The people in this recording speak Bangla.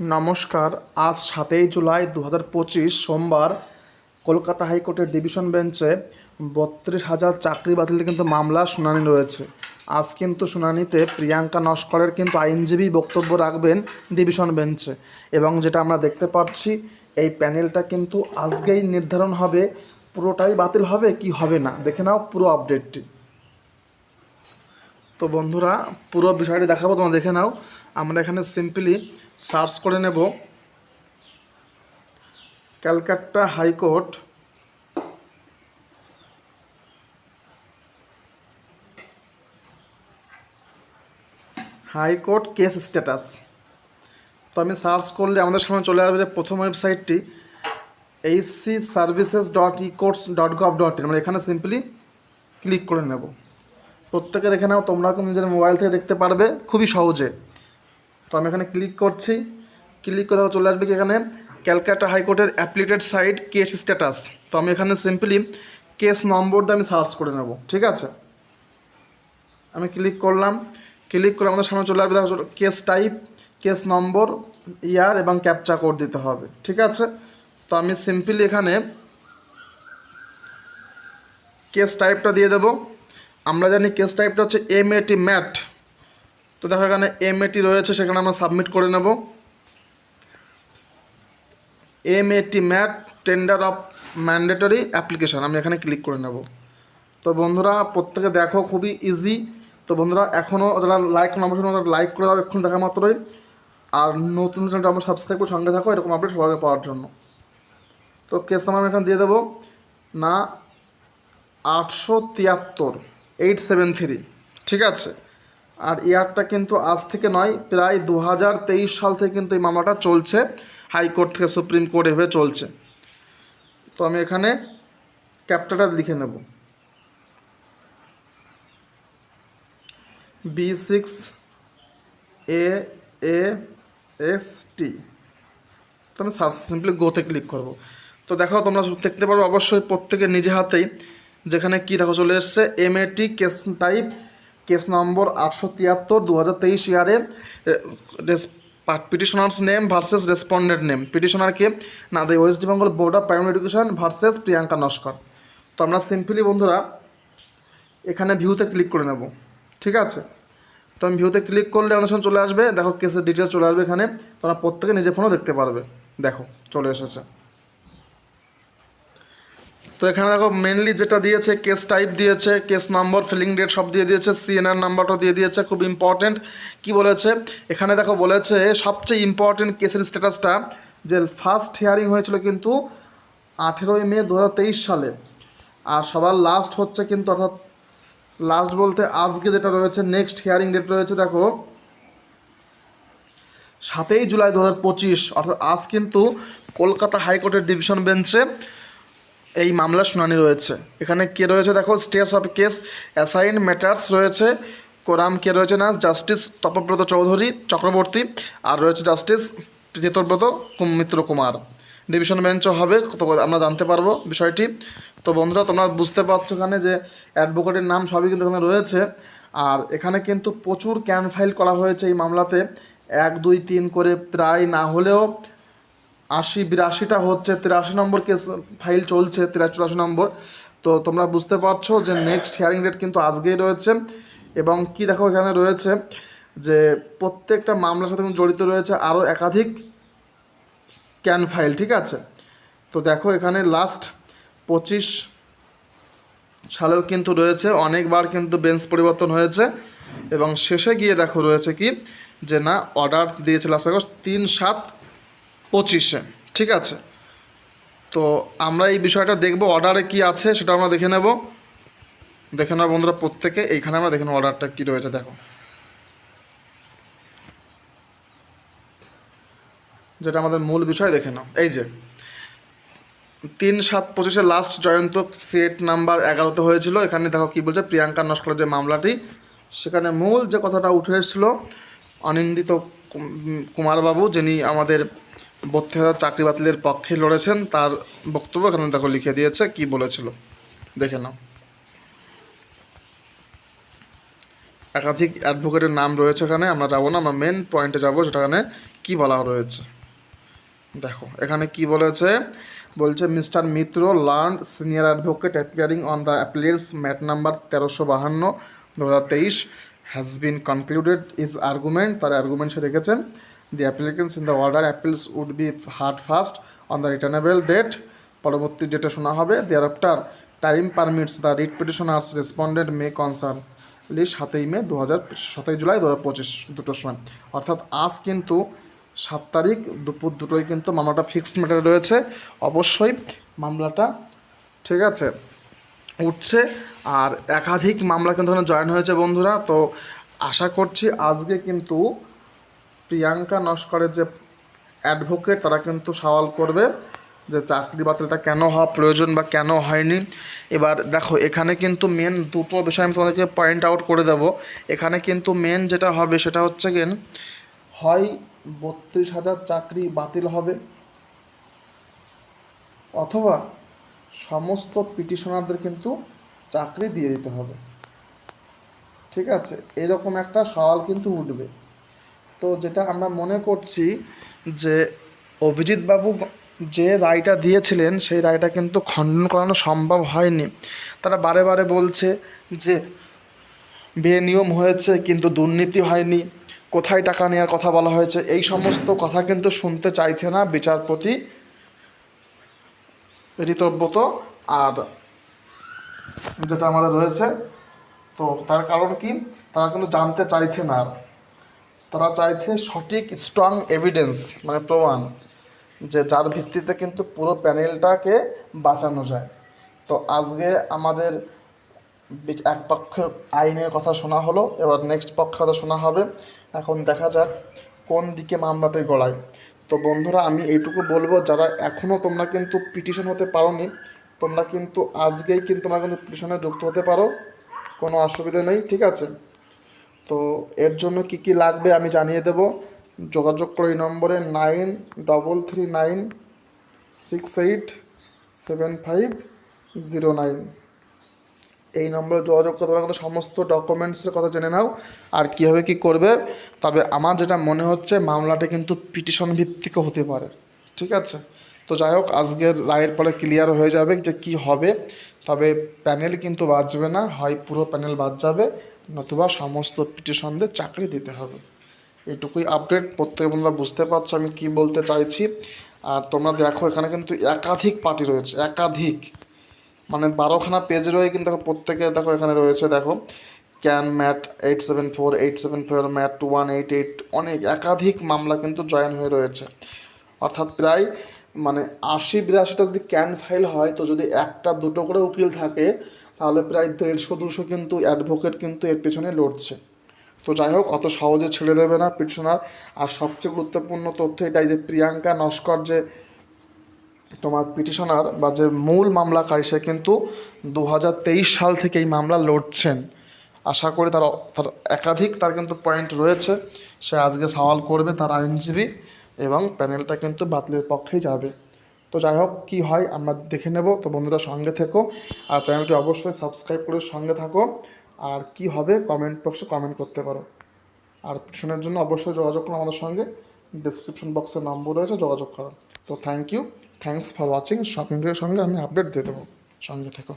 নমস্কার। আজ সাতই জুলাই দু হাজার পঁচিশ সোমবার কলকাতা হাইকোর্টের ডিভিশন বেঞ্চে বত্রিশ হাজার চাকরি বাতিলের কিন্তু মামলা শুনানি রয়েছে। আজ কিন্তু শুনানিতে প্রিয়াঙ্কা নস্করের কিন্তু আইনজীবী বক্তব্য রাখবেন ডিভিশন বেঞ্চে এবং যেটা আমরা দেখতে পাচ্ছি, এই প্যানেলটা কিন্তু আজকেই নির্ধারণ হবে, পুরোটাই বাতিল হবে কি হবে না? দেখে নাও পুরো আপডেটটি। তো বন্ধুরা, পুরো বিষয়টি দেখাবো, তোমরা দেখে নাও। আমরা এখানে সিম্পলি সার্চ করে নেব। Calcutta high court. High court case status. তো আমি সার্চ করলে আমাদের সামনে চলে আসবে যে প্রথম ওয়েবসাইটটি HC services dot e courts dot gov dot in. আমরা এখানে সিম্পলি ক্লিক করে নেব। প্রত্যেকে দেখে নাও, তোমরা নিজের মোবাইল থেকে দেখতে পারবে খুবই সহজে। তো আমি এখানে ক্লিক করছি। ক্লিক করে চলে আসবে কি এখানে? ক্যালকাটা হাইকোর্টের অ্যাপ্লিকেটেড সাইট কেস স্ট্যাটাস তো আমি এখানে সিম্পলি কেস নম্বর দিয়ে আমি সার্চ করে নেব, ঠিক আছে? আমি ক্লিক করলাম। ক্লিক করে আমাদের সামনে চলে আসবে, দেখো case type case number year এবং ক্যাপচা কোড দিতে হবে, ঠিক আছে? তো আমি সিম্পলি এখানে কেস টাইপটা দিয়ে দেবো। আমরা জানি কেস টাইপটা হচ্ছে এম এটি ম্যাট তো দেখো এখানে এম এটি রয়েছে, সেখানে আমরা সাবমিট করে নেব। M A T MAT tender of mandatory application আমি এখানে ক্লিক করে নেব। তো বন্ধুরা, প্রত্যেকে দেখো, খুবই ইজি তো বন্ধুরা এখনও যারা লাইক নাম্বার তারা লাইক করে দাও, এক্ষুনি দেখা মাত্রই। আর নতুন চ্যানেলটা আমরা সাবস্ক্রাইব করে সঙ্গে থাকো, এরকম আপডেট সবাইকে পাওয়ার জন্য। তো কেস নাম্বার আমি এখানে দিয়ে দেবো। না, আটশো তিয়াত্তর এইট সেভেন থ্রি ঠিক আছে? আর ইয়ারটা কিন্তু আজ থেকে নয়, প্রায় দু হাজার তেইশ সাল থেকে কিন্তু এই মামলাটা চলছে, হাইকোর্ট থেকে সুপ্রিম কোর্ট এভাবে চলছে। তো আমি এখানে ক্যাপটাটা লিখে নেব। B six A A S T. তো আমি সার্চ সিম্পলি গোতে ক্লিক করব। তো দেখো, তোমরা দেখতে পারো অবশ্যই প্রত্যেকের নিজে হাতেই, যেখানে কী দেখো চলে এসছে M A T case type case number আটশো তিয়াত্তর দু হাজার তেইশ ইয়ারে petitioners name versus respondent name. পিটিশনারকে না the West Bengal board of primary education versus Priyanka Naskar. তো আমরা সিম্পলি বন্ধুরা, এখানে ভিউতে ক্লিক করে নেব। ঠিক আছে? তো আমি ভিউতে ক্লিক করলে আমাদের সঙ্গে চলে আসবে। দেখো কেসের ডিটেলস চলে আসবে এখানে। তোমরা প্রত্যেকে নিজের ফোনও দেখতে পারবে। দেখো, চলে এসেছে। তো এখানে দেখো মেনলি যেটা দিয়েছে কেস টাইপ দিয়েছে কেস নম্বর ফিলিং ডেট সব দিয়ে দিয়েছে সিএনআর নাম্বারটা দিয়ে দিয়েছে, খুব ইম্পর্টেন্ট কি বলেছে? এখানে দেখো বলেছে, সবচেয়ে ইম্পর্টেন্ট কেসের স্ট্যাটাসটা যে ফার্স্ট হিয়ারিং হয়েছিল কিন্তু আঠেরোই মে দু হাজার তেইশ সালে। আর সবার লাস্ট হচ্ছে কিন্তু অর্থাৎ লাস্ট বলতে আজকে যেটা রয়েছে নেক্সট হিয়ারিং ডেট রয়েছে দেখো, সাতই জুলাই দু হাজার পঁচিশ। অর্থাৎ আজ কিন্তু কলকাতা হাইকোর্টের ডিভিশন বেঞ্চে এই মামলার শুনানি রয়েছে। এখানে কে রয়েছে? দেখো stage of case assign matters রয়েছে। কোরাম কে রয়েছে না? জাস্টিস তপব্রত চৌধুরী চক্রবর্তী। আর রয়েছে জাস্টিস জিতব্রত কুম- মিত্র কুমার। ডিভিশন বেঞ্চও হবে তো আমরা জানতে পারব বিষয়টি। তো বন্ধুরা, তোমরা বুঝতে পারছ এখানে যে অ্যাডভোকেটের নাম সবই কিন্তু এখানে রয়েছে। আর এখানে কিন্তু প্রচুর ক্যান ফাইল করা হয়েছে এই মামলাতে। এক, দুই, তিন করে প্রায় না হলেও আশি, বিরাশিটা হচ্ছে, তিরাশি নম্বর কেস ফাইল চলছে তিরাশি চুরাশি নম্বর। তো তোমরা বুঝতে পারছ যে নেক্সট হিয়ারিং ডেট কিন্তু আজকেই রয়েছে। এবং কি দেখো এখানে রয়েছে যে প্রত্যেকটা মামলার সাথে জড়িত রয়েছে আরও একাধিক ক্যান ফাইল ঠিক আছে? তো দেখো এখানে লাস্ট পঁচিশ সালেও কিন্তু রয়েছে, অনেকবার কিন্তু বেঞ্চ পরিবর্তন হয়েছে। এবং শেষে গিয়ে দেখো রয়েছে কি? যে না অর্ডার দিয়েছে লাস্ট আগস্ট তিন সাত পঁচিশে, ঠিক আছে? তো আমরা এই বিষয়টা দেখব অর্ডারে কি আছে, সেটা আমরা দেখে নেব। দেখে নেব বন্ধুরা প্রত্যেকে, এইখানে আমরা দেখে নেব অর্ডারটা কী রয়েছে, দেখো। যেটা আমাদের মূল বিষয়, দেখে নাও। এই যে, তিন সাত পঁচিশে লাস্ট জয়ন্ত সেট নাম্বার এগারোতে হয়েছিল। এখানে দেখো কী বলছে, প্রিয়াঙ্কা নস্করের যে মামলাটি, সেখানে মূল যে কথাটা উঠে এসেছিল, অনিন্দিত কুমারবাবু, যিনি আমাদের বত্রিশ হাজার চাকরি বাতিলের পক্ষে লড়েছেন, তার বক্তব্য এখানে দেখো লিখে দিয়েছে, কি বলেছিল? দেখে নাও। একাধিক অ্যাডভোকেটের নাম রয়েছে এখানে, আমরা যাব না, আমরা মেন পয়েন্টে যাব সেখানে কি বলা রয়েছে। দেখো, এখানে কি বলেছে? বলছে, mister Mitra learn senior advocate, appearing on the appellants MAT number তেরোশো বাহান্ন, দু হাজার তেইশ has been concluded is argument তার আর্গুমেন্ট সে রেখেছেন the applicants in the order appeals would be heard first on the returnable date পরবর্তী ডেটে শোনা হবে thereafter time permits the writ petitioners respondent may concern সাতই মে দু হাজার সাতই জুলাই দু হাজার পঁচিশ দুটোর সময়। অর্থাৎ আজ কিন্তু সাত তারিখ, দুপুর দুটোই কিন্তু মামলাটা ফিক্সড ম্যাটার রয়েছে। অবশ্যই মামলাটা ঠিক আছে, উঠছে আর একাধিক মামলা কিন্তু জয়েন হয়েছে বন্ধুরা। তো আশা করছি আজকে কিন্তু প্রিয়াঙ্কা নস্করের যে অ্যাডভোকেট তারা কিন্তু সওয়াল করবে যে চাকরি বাতিলটা কেন হওয়া প্রয়োজন বা কেন হয়নি। এবার দেখো, এখানে কিন্তু মেন দুটো বিষয় আমি তোমাদেরকে পয়েন্ট আউট করে দেব। এখানে কিন্তু মেন যেটা হবে, সেটা হচ্ছে গেন হয় বত্রিশ হাজার চাকরি বাতিল হবে, অথবা সমস্ত পিটিশনারদের কিন্তু চাকরি দিয়ে দিতে হবে। ঠিক আছে? এরকম একটা সওয়াল কিন্তু উঠবে। তো যেটা আমরা মনে করছি যে অভিজিৎ বাবু যে রায়টা দিয়েছিলেন, সেই রায়টা কিন্তু খণ্ডন করানো সম্ভব হয়নি। তারা বারে বারে বলছে যে বেনিয়ম হয়েছে কিন্তু দুর্নীতি হয়নি, কোথায় টাকা নেওয়ার কথা বলা হয়েছে, এই সমস্ত কথা কিন্তু শুনতে চাইছে না বিচারপতি ঋতব্রত। আর যেটা আমাদের রয়েছে, তো তার কারণ কি? তারা কিন্তু জানতে চাইছে না আর। তারা চাইছে সঠিক স্ট্রং এভিডেন্স মানে প্রমাণ যে যার ভিত্তিতে কিন্তু পুরো প্যানেলটাকে বাঁচানো যায়। তো আজকে আমাদের এক পক্ষের আইনের কথা শোনা হলো, এবার নেক্সট পক্ষের কথা শোনা হবে। এখন দেখা যাক কোন দিকে মামলাটি গড়ায় তো বন্ধুরা, আমি এইটুকু বলব, যারা এখনও তোমরা কিন্তু পিটিশন হতে পারোনি, তোমরা কিন্তু আজকেই কিন্তু তোমরা কিন্তু পিটিশনে যুক্ত হতে পারো, কোনো অসুবিধা নেই, ঠিক আছে? তো এর জন্য কি কি লাগবে আমি জানিয়ে দেব। যোগাযোগ করে এই নম্বরে nine double three nine six eight seven five zero nine. এই নম্বরে যোগাযোগ করতে পারো সমস্ত ডকুমেন্টসের কথা জেনে নাও আর কীভাবে কী করবে। তবে আমার যেটা মনে হচ্ছে, মামলাটা কিন্তু পিটিশন ভিত্তিকও হতে পারে। ঠিক আছে? তো যাই হোক, আজকের রায়ের পরে ক্লিয়ার হয়ে যাবে যে কি হবে। তবে প্যানেল কিন্তু বাঁচবে না, হয় পুরো প্যানেল বাদ যাবে। নতুবা সমস্ত পিটিশনদের চাকরি দিতে হবে। এইটুকুই আপডেট প্রত্যেক বন্ধুরা বুঝতে পারছ আমি কি বলতে চাইছি। আর তোমরা দেখো, এখানে কিন্তু একাধিক পার্টি রয়েছে, একাধিক। মানে বারোখানা পেজ রয়ে কিন্তু প্রত্যেকে দেখো এখানে রয়েছে, দেখো। Can MAT eight seven four eight seven four MAT two one eight eight অনেক একাধিক মামলা কিন্তু জয়েন হয়ে রয়েছে। অর্থাৎ প্রায় মানে আশি বিরাশিটা যদি ক্যান ফাইল হয়, তো যদি একটা, দুটো করে উকিল থাকে তাহলে প্রায় দেড়শো, দুশো কিন্তু অ্যাডভোকেট কিন্তু এর পেছনে লড়ছে। তো যাই হোক, অত সহজে ছেড়ে দেবে না পিটিশনার আর সবচেয়ে গুরুত্বপূর্ণ তথ্য এটাই যে প্রিয়াঙ্কা নস্কর যে তোমার পিটিশনার বা যে মূল মামলাকারী, সে কিন্তু দু হাজার তেইশ সাল থেকে এই মামলা লড়ছেন। আশা করি তার তার একাধিক তার কিন্তু পয়েন্ট রয়েছে। সে আজকে সওয়াল করবে তার আইনজীবী এবং প্যানেলটা কিন্তু বাতিলের পক্ষেই যাবে। তো যাই হোক, কী হয় আমরা দেখে নেব। তো বন্ধুরা সঙ্গে থেকো, আর চ্যানেলটি অবশ্যই সাবস্ক্রাইব করে সঙ্গে থাকো। আর কি হবে কমেন্ট বক্সে কমেন্ট করতে পারো। আর পিছনের জন্য অবশ্যই যোগাযোগ করো আমাদের সঙ্গে। ডিসক্রিপশন বক্সের নম্বর রয়েছে, যোগাযোগ করো। তো thank you thanks for watching সঙ্গে সঙ্গে আমি আপডেট দিয়ে দেবো। সঙ্গে থেকো।